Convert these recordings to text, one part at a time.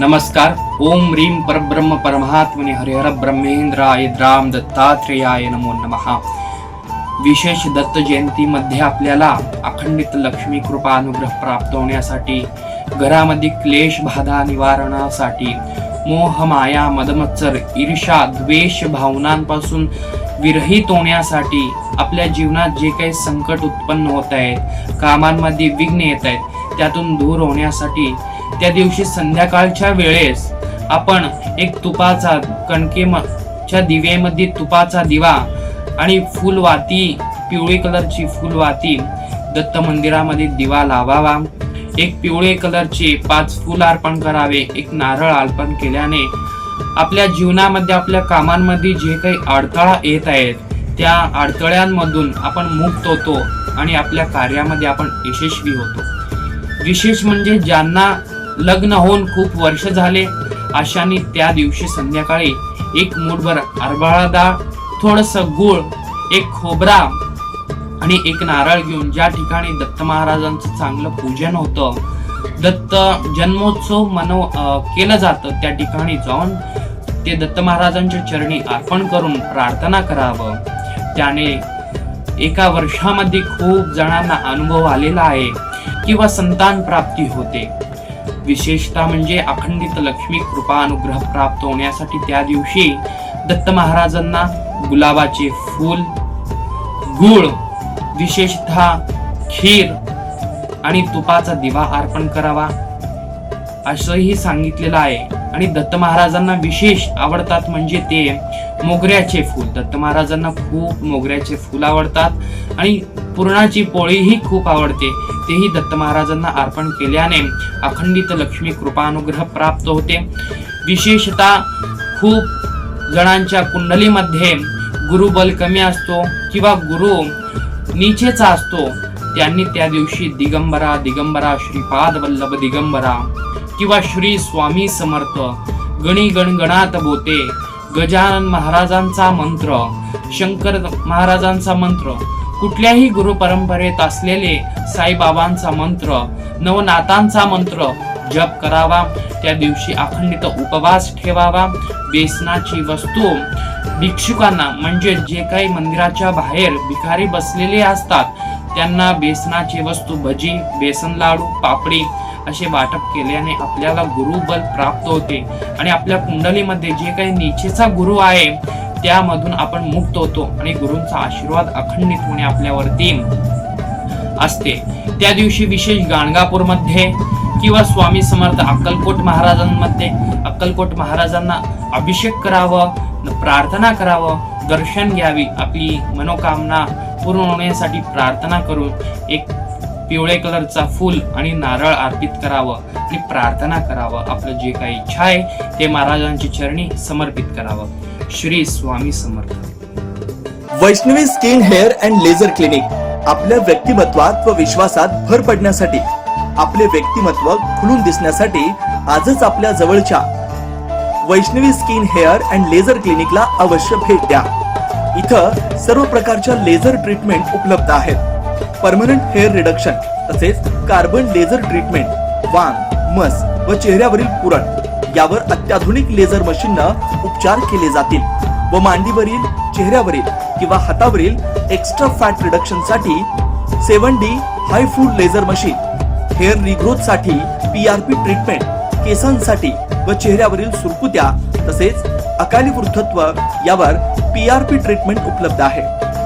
नमस्कार। ओम रीम परब्रह्म परमात्मने हरिहर ब्रह्मेंद्राय द्राम दत्तात्रेयाय नमो नमः। विशेष दत्त जयंतीमध्ये आपल्याला अखंडित लक्ष्मी कृपा अनुग्रह प्राप्त होण्यासाठी घरामध्ये क्लेश बाधा निवारणासाठी मोह माया मदमत्सर ईर्षा द्वेष भावनांपासून विरहित होण्यासाठी आपल्या जीवनात जे काही संकट उत्पन्न होत आहेत कामांमध्ये विघ्न येत आहेत त्यातून दूर होण्यासाठी त्या दिवशी संध्याकाळच्या वेळेस आपण एक तुपाचा कणकेच्या दिव्यामध्ये तुपाचा दिवा आणि फुलवाती पिवळी कलरची फुलवाती दत्त मंदिरामध्ये दिवा लावावा. एक पिवळे कलरचे पाच फुल अर्पण करावे. एक नारळ अर्पण केल्याने आपल्या जीवनामध्ये आपल्या कामांमध्ये जे काही अडथळा येत आहेत त्या अडथळ्यांमधून आपण मुक्त होतो आणि आपल्या कार्यामध्ये आपण यशस्वी होतो. विशेष म्हणजे ज्यांना लग्न होऊन खूप वर्ष झाले अशाने त्या दिवशी संध्याकाळी एक मूठभर हरभरा डाळ थोडस गुळ एक खोबरा आणि एक नारळ घेऊन ज्या ठिकाणी दत्त महाराजांचं चांगलं पूजन होतं दत्त जन्मोत्सव मनव केलं जातं त्या ठिकाणी जाऊन ते दत्त महाराजांच्या चरणी अर्पण करून प्रार्थना करावं. त्याने एका वर्षामध्ये खूप जणांना अनुभव आलेला आहे. किंवा संतान प्राप्ती होते. विशेषतः म्हणजे अखंडित लक्ष्मी कृपा अनुग्रह प्राप्त होण्यासाठी त्या दिवशी दत्त महाराजांना गुलाबाचे फूल गुळ विशेषतः खीर आणि तुपाचा दिवा अर्पण करावा. असंही सांगितलेलं आहे. आणि दत्त महाराजांना विशेष आवडतात म्हणजे ते मोगऱ्याचे फूल. दत्त महाराजांना खूप मोगऱ्याचे फूल आवडतात आणि पुरणाची पोळीही खूप आवडते. तेही दत्त महाराजांना अर्पण केल्याने अखंडित लक्ष्मी कृपानुग्रह प्राप्त होते. विशेषतः खूप जणांच्या कुंडलीमध्ये गुरुबल कमी असतो किंवा गुरु नीचेचा असतो. त्यांनी त्या दिवशी दिगंबरा दिगंबरा श्रीपाद वल्लभ दिगंबरा किंवा श्री स्वामी समर्थ गणी गणगणात बोते. गजानन महाराजांचा मंत्र शंकर महाराजांचा मंत्र कुठल्याही गुरु परंपरेत असलेले साईबाबांचा मंत्र नवनाथांचा मंत्र जप करावा त्या दिवशी अखंडित उपवास ठेवावा. बेसनाची वस्तू भिक्षुकांना म्हणजे जे काही मंदिराच्या बाहेर भिकारी बसलेले असतात त्यांना बेसनाची वस्तू भजी बेसन लाडू पापडी असे वाटप केल्याने आपल्याला गुरुबल प्राप्त होते. आणि आपल्या कुंडलीमध्ये जे काही निचेचा गुरु आहे त्यामधून आपण मुक्त होतो आणि गुरूंचा आशीर्वाद अखंडित होणे आपल्यावरती असते. त्या दिवशी विशेष गाणगापूरमध्ये किंवा स्वामी समर्थ अक्कलकोट महाराजांमध्ये अक्कलकोट महाराजांना अभिषेक करावं प्रार्थना करावं दर्शन घ्यावी आपली मनोकामना पूर्ण होण्यासाठी प्रार्थना करून एक पिवळे कलरचा फूल आणि नारळ अर्पित करावं आणि प्रार्थना करावं. आपलं जे काही इच्छा आहे ते महाराजांची चरणी समर्पित करावं. Shri Swami Samarth. Vaishnavi skin hair and laser clinic आपल्या व्यक्तिमत्वात व विश्वासात भर पडण्यासाठी आपले व्यक्तिमत्व खुलून दिसण्यासाठी आजच आपल्या जवळच्या Vaishnavi skin hair and laser क्लिनिकला अवश्य भेट द्या. इथं सर्व प्रकारच्या लेझर ट्रीटमेंट उपलब्ध आहेत. परमनंट हेअर रिडक्शन तसेच कार्बन लेझर ट्रीटमेंट वांग मस व चेहऱ्यावरील पुरण यावर अत्याधुनिक लेझर मशीननं उपचार केले जातील व मांडीवरील चेहऱ्यावरील किंवा हातावरील एक्स्ट्रा फॅट रिडक्शनसाठी सेव्हन सेवन डी हाय फूड लेझर मशीन हेअर रिग्रोथसाठी पीआरपी ट्रीटमेंट केसांसाठी व चेहऱ्यावरील सुरकुत्या तसेच अकाली वृद्धत्व यावर पी आर पी ट्रीटमेंट उपलब्ध आहे.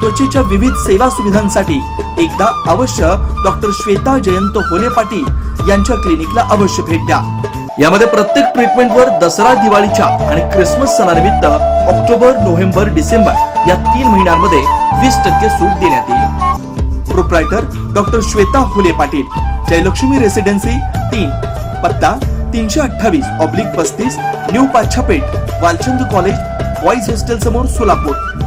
त्वचेच्या विविध सेवा सुविधांसाठी एकदा अवश्य डॉक्टर श्वेता जयंत होले पाटील यांच्या क्लिनिकला अवश्य भेट द्या. यामध्ये प्रत्येक ट्रीटमेंटवर दसरा दिवाळीच्या आणि क्रिसमस सणानिमित्त ऑक्टोबर नोव्हेंबर डिसेंबर या तीन महिन्यांमध्ये वीस टक्के सूट देण्यात येईल. Proprietor doctor Shweta Phule Patil Jayalakshmi residency तीन पत्ता तीनशे अठ्ठावीस ऑब्लिक पस्तीस new Pachhapeth Walchand college boys hostel समोर सोलापूर.